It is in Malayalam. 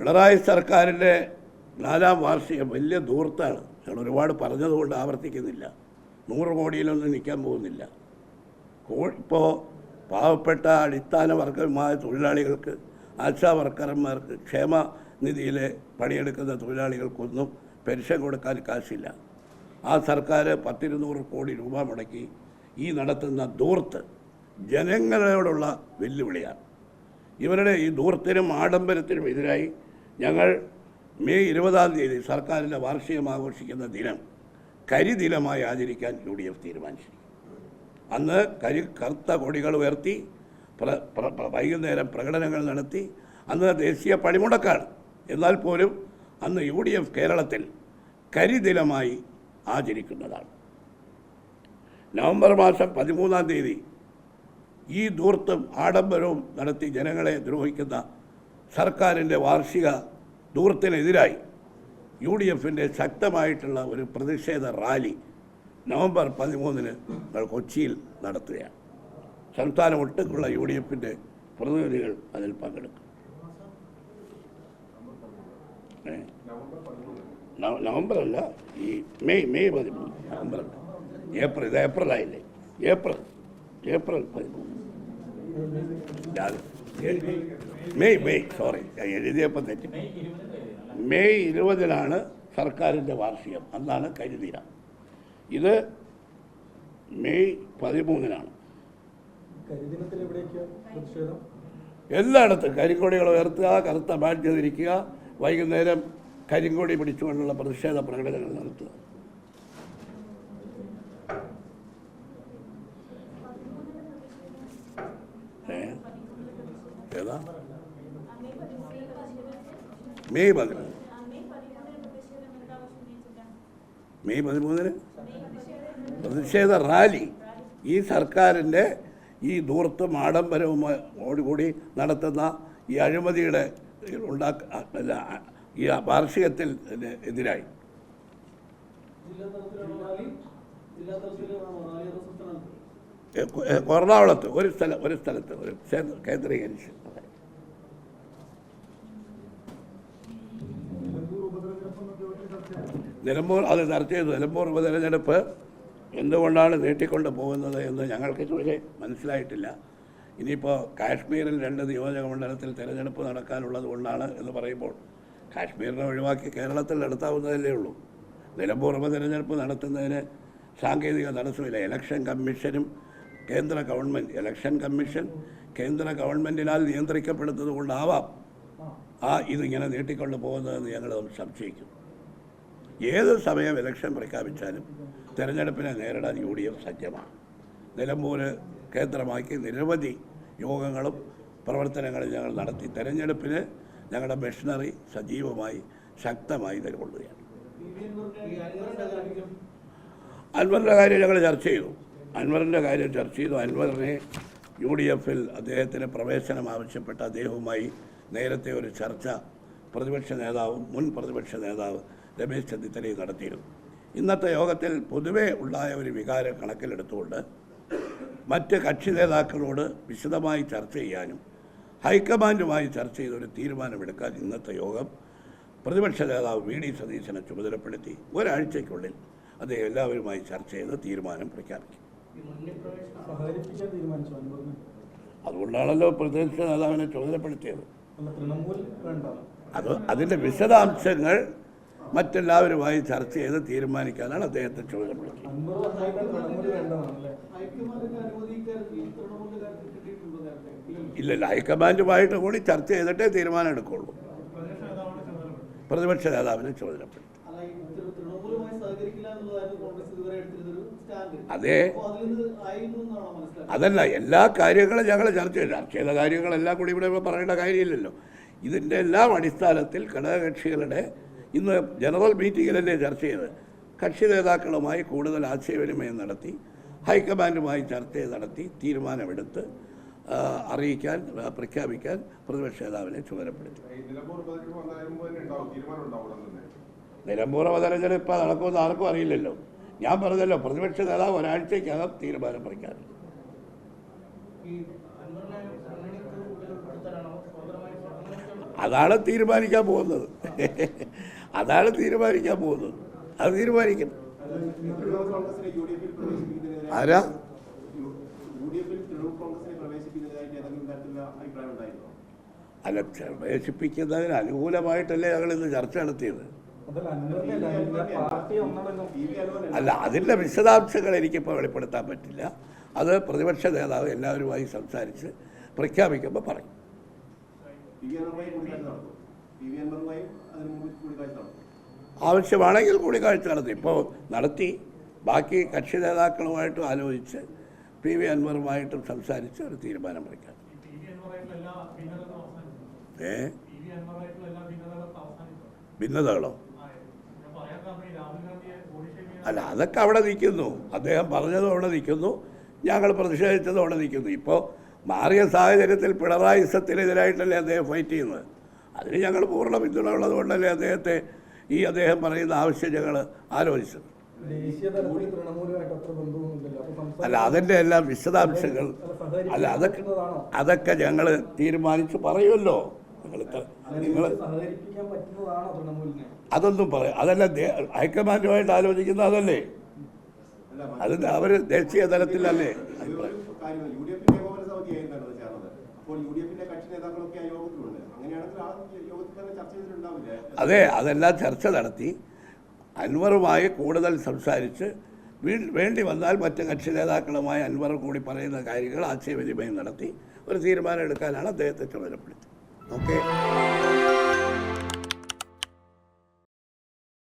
പിണറായി സർക്കാരിന്റെ നാലാം വാർഷികം വലിയ ദൂർത്താണ് ഞാൻ ഒരുപാട് പറഞ്ഞതുകൊണ്ട് ആവർത്തിക്കുന്നില്ല. നൂറ് കോടിയിലൊന്നും നിൽക്കാൻ പോകുന്നില്ല. ഇപ്പോൾ പാവപ്പെട്ട അടിസ്ഥാന വർഗമായ തൊഴിലാളികൾക്ക് ആശാ വർക്കർമാർക്ക് ക്ഷേമ നിധിയിൽ പണിയെടുക്കുന്ന തൊഴിലാളികൾക്കൊന്നും പെൻഷൻ കൊടുക്കാൻ കാശില്ല. ആ സർക്കാർ പത്തിരുന്നൂറ് കോടി രൂപ മുടക്കി ഈ നടത്തുന്ന ദൂർത്ത് ജനങ്ങളോടുള്ള വെല്ലുവിളിയാണ്. ഇവരുടെ ഈ ദൂർത്തിനും ആഡംബരത്തിനും എതിരായി ഞങ്ങൾ മെയ് ഇരുപതാം തീയതി സർക്കാരിന്റെ വാർഷികം ആഘോഷിക്കുന്ന ദിനം കരിദിനമായി ആചരിക്കാൻ യു ഡി എഫ് തീരുമാനിച്ചിരിക്കും അന്ന് കരി കറുത്ത കൊടികൾ ഉയർത്തി വൈകുന്നേരം പ്രകടനങ്ങൾ നടത്തി അന്ന് ദേശീയ പണിമുടക്കാണ്. എന്നാൽ പോലും അന്ന് യു ഡി എഫ് കേരളത്തിൽ കരിദിനമായി ആചരിക്കുന്നതാണ്. നവംബർ മാസം പതിമൂന്നാം തീയതി ഈ ധൂർത്തും ആഡംബരവും നടത്തി ജനങ്ങളെ ദ്രോഹിക്കുന്ന സർക്കാരിന്റെ വാർഷിക ദൂരത്തിനെതിരായി യു ഡി എഫിന്റെ ശക്തമായിട്ടുള്ള ഒരു പ്രതിഷേധ റാലി നവംബർ പതിമൂന്നിന് ഞങ്ങൾ കൊച്ചിയിൽ നടത്തുകയാണ്. സംസ്ഥാനം ഒട്ടുക്കുള്ള യു ഡി എഫിന്റെ പ്രതിനിധികൾ അതിൽ പങ്കെടുക്കും. നവംബർ അല്ല ഈ മെയ് മെയ് പതിമൂന്ന് നവംബറല്ല. ഏപ്രിൽ ഇത് ഏപ്രിൽ ആയില്ലേ? ഏപ്രിൽ ഏപ്രിൽ പതിമൂന്ന്. മെയ് മെയ് സോറി എഴുതിയപ്പോൾ തെറ്റി. മെയ് ഇരുപതിനാണ് സർക്കാരിന്റെ വാർഷികം. അന്നാണ് കരിതീര. ഇത് മെയ് പതിമൂന്നിനാണ്. എല്ലായിടത്തും കരിങ്കൊടികൾ ഉയർത്തുക കറുത്ത ബാറ്റ് ചെയ്തിരിക്കുക വൈകുന്നേരം കരിങ്കൊടി പിടിച്ചുകൊണ്ടുള്ള പ്രതിഷേധ പ്രകടനങ്ങൾ നടത്തുക ഏ? ഏതാ? മെയ് പതിനൊന്ന്. മെയ് പതിമൂന്നിന്? പ്രതിഷേധ റാലി. ഈ സർക്കാരിന്റെ ഈ ധൂർത്തും ആഡംബരവുമോടുകൂടി നടത്തുന്ന ഈ അഴിമതിയുടെ ഉണ്ടാക്ക ഈ വാർഷികത്തിൽ എതിരായി. ജില്ലാ തലത്തിലുള്ള റാലി ജില്ലാ തലത്തിലുള്ള റാലി എറണാകുളത്ത് ഒരു സ്ഥലം ഒരു സ്ഥലത്ത് ഒരു കേന്ദ്രീകരിച്ച്. നിലമ്പൂർ അത് ചർച്ച ചെയ്തു. നിലമ്പൂർ ഉപതെരഞ്ഞെടുപ്പ് എന്തുകൊണ്ടാണ് നീട്ടിക്കൊണ്ട് പോകുന്നത് എന്ന് ഞങ്ങൾക്ക് ഇതുവരെ മനസ്സിലായിട്ടില്ല. ഇനിയിപ്പോൾ കാശ്മീരിൽ രണ്ട് നിയോജക മണ്ഡലത്തിൽ തിരഞ്ഞെടുപ്പ് നടക്കാനുള്ളത് കൊണ്ടാണ് എന്ന് പറയുമ്പോൾ കാശ്മീരിനെ ഒഴിവാക്കി കേരളത്തിൽ നടത്താവുന്നതല്ലേ ഉള്ളൂ. നിലമ്പൂർ ഉപതെരഞ്ഞെടുപ്പ് നടത്തുന്നതിന് സാങ്കേതിക തടസ്സമില്ല. ഇലക്ഷൻ കമ്മീഷനും കേന്ദ്ര ഗവൺമെന്റ് ഇലക്ഷൻ കമ്മീഷൻ കേന്ദ്ര ഗവൺമെന്റിനാൽ നിയന്ത്രിക്കപ്പെടുന്നത് കൊണ്ടാവാം ആ ഇതിങ്ങനെ നീട്ടിക്കൊണ്ട് പോകുന്നതെന്ന് ഞങ്ങൾ സംശയിക്കുന്നു ഏത് സമയം ഇലക്ഷൻ പ്രഖ്യാപിച്ചാലും തെരഞ്ഞെടുപ്പിനെ നേരിടാൻ യു ഡി എഫ് സജ്ജമാണ്. നിലമ്പൂർ കേന്ദ്രമാക്കി നിരവധി യോഗങ്ങളും പ്രവർത്തനങ്ങളും ഞങ്ങൾ നടത്തി. തെരഞ്ഞെടുപ്പിന് ഞങ്ങളുടെ മെഷീനറി സജീവമായി ശക്തമായി നിലകൊള്ളുകയാണ്. അൻവറിന്റെ കാര്യം ഞങ്ങൾ ചർച്ച ചെയ്തു. അൻവറിന്റെ കാര്യം ചർച്ച ചെയ്തു. അൻവറിനെ യു ഡി എഫിൽ അദ്ദേഹത്തിന് പ്രവേശനം ആവശ്യപ്പെട്ട അദ്ദേഹവുമായി നേരത്തെ ഒരു ചർച്ച പ്രതിപക്ഷ നേതാവ് മുൻ പ്രതിപക്ഷ നേതാവ് രമേശ് ചെന്നിത്തലയും നടത്തിയിരുന്നു. ഇന്നത്തെ യോഗത്തിൽ പൊതുവേ ഉണ്ടായ ഒരു വികാരം കണക്കിലെടുത്തുകൊണ്ട് മറ്റ് കക്ഷി നേതാക്കളോട് വിശദമായി ചർച്ച ചെയ്യാനും ഹൈക്കമാൻഡുമായി ചർച്ച ചെയ്ത് ഒരു തീരുമാനമെടുക്കാൻ ഇന്നത്തെ യോഗം പ്രതിപക്ഷ നേതാവ് വി ഡി സതീശനെ ചുമതലപ്പെടുത്തി. ഒരാഴ്ചയ്ക്കുള്ളിൽ അദ്ദേഹം എല്ലാവരുമായി ചർച്ച ചെയ്ത് തീരുമാനം പ്രഖ്യാപിക്കും. അതുകൊണ്ടാണല്ലോ പ്രതിപക്ഷ നേതാവിനെ ചുമതലപ്പെടുത്തിയത്. അത് അതിന്റെ വിശദാംശങ്ങൾ മറ്റെല്ലാവരുമായി ചർച്ച ചെയ്ത് തീരുമാനിക്കാനാണ് അദ്ദേഹത്തെ ചുമതലപ്പെടുത്തിയത്. ഇല്ലല്ല ഹൈക്കമാൻഡുമായിട്ട് കൂടി ചർച്ച ചെയ്തിട്ടേ തീരുമാനം എടുക്കുള്ളൂ. പ്രതിപക്ഷ നേതാവിനെ ചുമതലപ്പെടുത്തി. അതെ. അതല്ല എല്ലാ കാര്യങ്ങളും ഞങ്ങൾ ചർച്ച ചെയ്തു. ചർച്ച ചെയ്ത കാര്യങ്ങളെല്ലാം കൂടി ഇവിടെ ഇപ്പോൾ പറയേണ്ട കാര്യമില്ലല്ലോ. ഇതിന്റെ എല്ലാം അടിസ്ഥാനത്തിൽ ഘടകകക്ഷികളുടെ ഇന്ന് ജനറൽ മീറ്റിങ്ങിലല്ലേ ചർച്ച ചെയ്ത് കക്ഷി നേതാക്കളുമായി കൂടുതൽ ആശയവിനിമയം നടത്തി ഹൈക്കമാൻഡുമായി ചർച്ച നടത്തി തീരുമാനമെടുത്ത് അറിയിക്കാൻ പ്രഖ്യാപിക്കാൻ പ്രതിപക്ഷ നേതാവിനെ ചുമതലപ്പെടുത്തി. നിലമ്പൂർ ഉപതെരഞ്ഞെടുപ്പ് നടക്കുമെന്ന് ആർക്കും അറിയില്ലല്ലോ. ഞാൻ പറഞ്ഞല്ലോ പ്രതിപക്ഷ നേതാവ് ഒരാഴ്ചക്കകം തീരുമാനം പ്രഖ്യാപിക്കും അതാണ് തീരുമാനിക്കാൻ പോകുന്നത്. അതാണ് തീരുമാനിക്കാൻ പോകുന്നത്. അത് പ്രവേശിപ്പിക്കുന്നതിനെതിരെ ആരാ? അല്ല പ്രവേശിപ്പിക്കുന്നതിന് അനുകൂലമായിട്ടല്ലേ ഞങ്ങൾ ഇന്ന് ചർച്ച നടത്തിയത്. അല്ല അതിന്റെ വിശദാംശങ്ങൾ എനിക്കിപ്പോൾ വെളിപ്പെടുത്താൻ പറ്റില്ല. അത് പ്രതിപക്ഷ നേതാവ് എല്ലാവരുമായി സംസാരിച്ച് പ്രഖ്യാപിക്കുമ്പോൾ പറയും. ആവശ്യമാണെങ്കിൽ കൂടിക്കാഴ്ച നടത്തി. ഇപ്പോൾ നടത്തി ബാക്കി കക്ഷി നേതാക്കളുമായിട്ടും ആലോചിച്ച് പി വി അൻവറുമായിട്ടും സംസാരിച്ച് ഒരു തീരുമാനം വയ്ക്കാം ഏ? ഭിന്നതകളും? അല്ല അതൊക്കെ അവിടെ നിൽക്കുന്നു. അദ്ദേഹം പറഞ്ഞത് അവിടെ നിൽക്കുന്നു. ഞങ്ങൾ പ്രതിഷേധിച്ചത് അവിടെ നിൽക്കുന്നു. ഇപ്പോൾ മാറിയ സാഹചര്യത്തിൽ പിണറായി സത്തിനെതിരായിട്ടല്ലേ അദ്ദേഹം ഫൈറ്റ് ചെയ്യുന്നത്? അതിന് ഞങ്ങൾ പൂർണ പിന്തുണ ഉള്ളതുകൊണ്ടല്ലേ അദ്ദേഹത്തെ ഈ അദ്ദേഹം പറയുന്ന ആവശ്യം ഞങ്ങൾ ആലോചിച്ചത്. അല്ല അതിന്റെ എല്ലാം വിശദാംശങ്ങൾ. അല്ല അതൊക്കെ അതൊക്കെ ഞങ്ങൾ തീരുമാനിച്ച് പറയുമല്ലോ. നിങ്ങൾ നിങ്ങൾ അതൊന്നും പറയാം അതല്ല ഹൈക്കമാൻഡുമായിട്ട് ആലോചിക്കുന്ന അതല്ലേ? അത് അവർ ദേശീയ തലത്തിലല്ലേ? അത് അതെല്ലാം ചർച്ച നടത്തി. അൻവറുമായി കൂടുതൽ സംസാരിച്ച് വേണ്ടി വന്നാൽ മറ്റ് കക്ഷി നേതാക്കളുമായി അൻവർ കൂടി പറയുന്ന കാര്യങ്ങൾ ആശയവിനിമയം നടത്തി ഒരു തീരുമാനം എടുക്കാനാണ് അദ്ദേഹത്തെ ചുമതലപ്പെടുത്തി Okay?